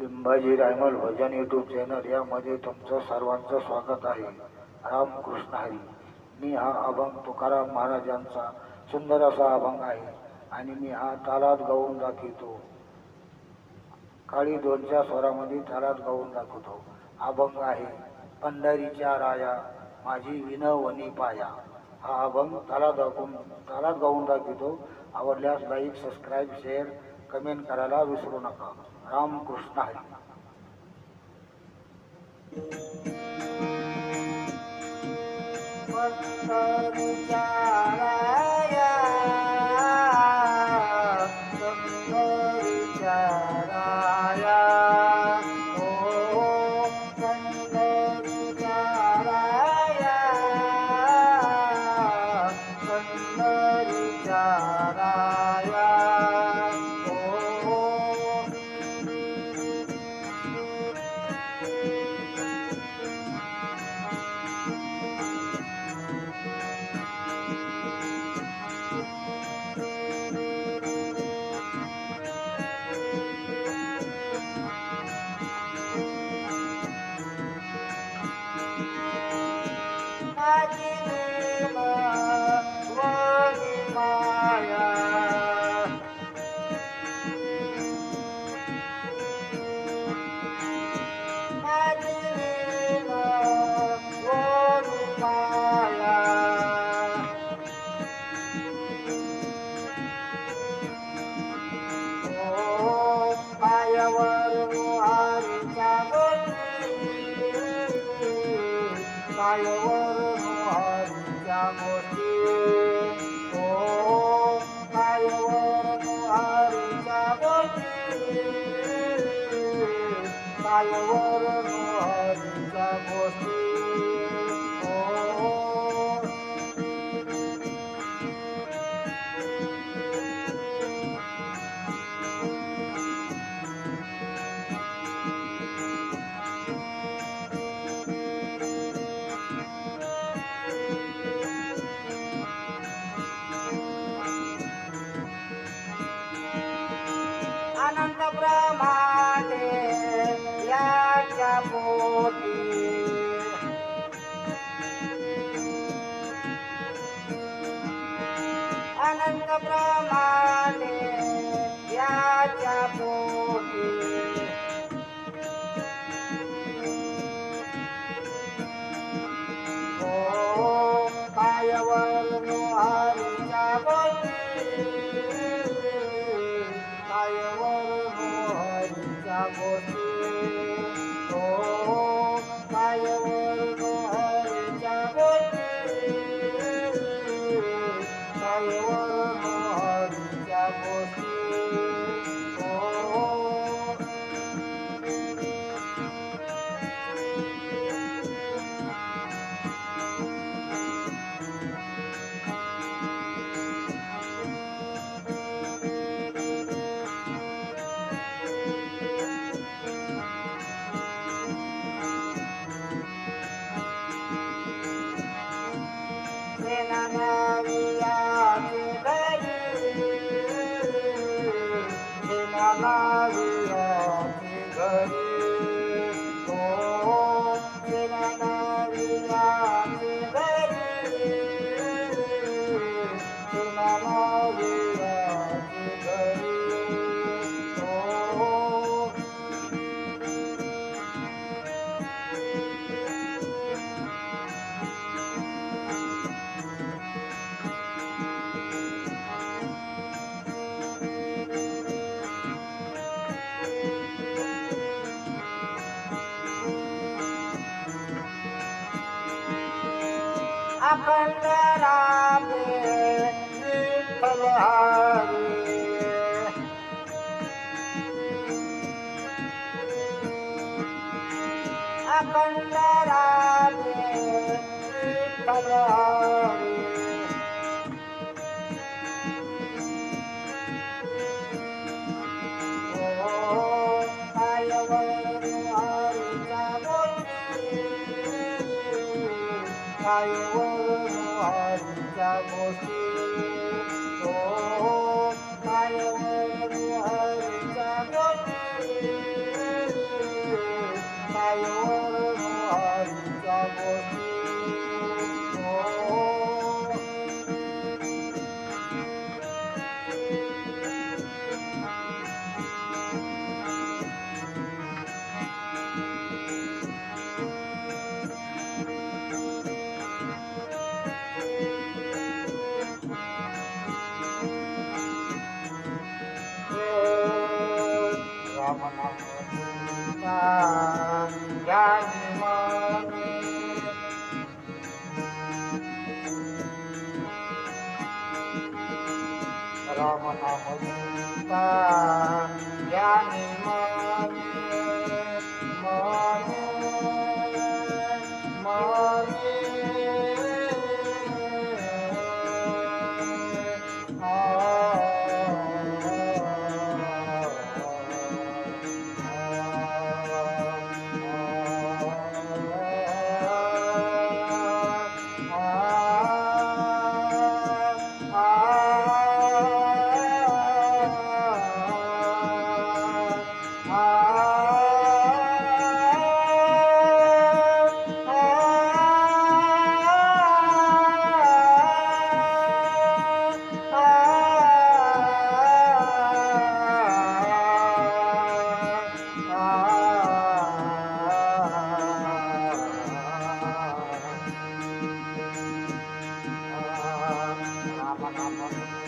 लिंबाजी रायमल भजन YouTube channel यामध्ये तुमचं सर्वांचं स्वागत आहे. रामकृष्ण हरी. मी हा अभंग तुकाराम महाराजांचा सुंदर असा अभंग आहे आणि मी हा तालात गाऊन दाखवतो. काळी दोनच्या स्वरामध्ये तालात गाऊन दाखवतो. अभंग आहे पंढरीच्या राया माझी विनवनी पाया. हा अभंग तालात दाखवून तालात गाऊन दाखवतो. आवडल्यास लाईक सबस्क्राईब शेअर कमेंट करायला विसरू नका. Ramakrishna Hari I'm a warrior, I'm. अनंत ब्रह्मांडे याच्या पोटी. अनंत ब्रह्मांडे याच्या पोटी. বন্ধু যায় अखंड रामे विठ्ठल رمح مصطفى يعني الماضي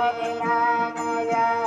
ولنا نجاة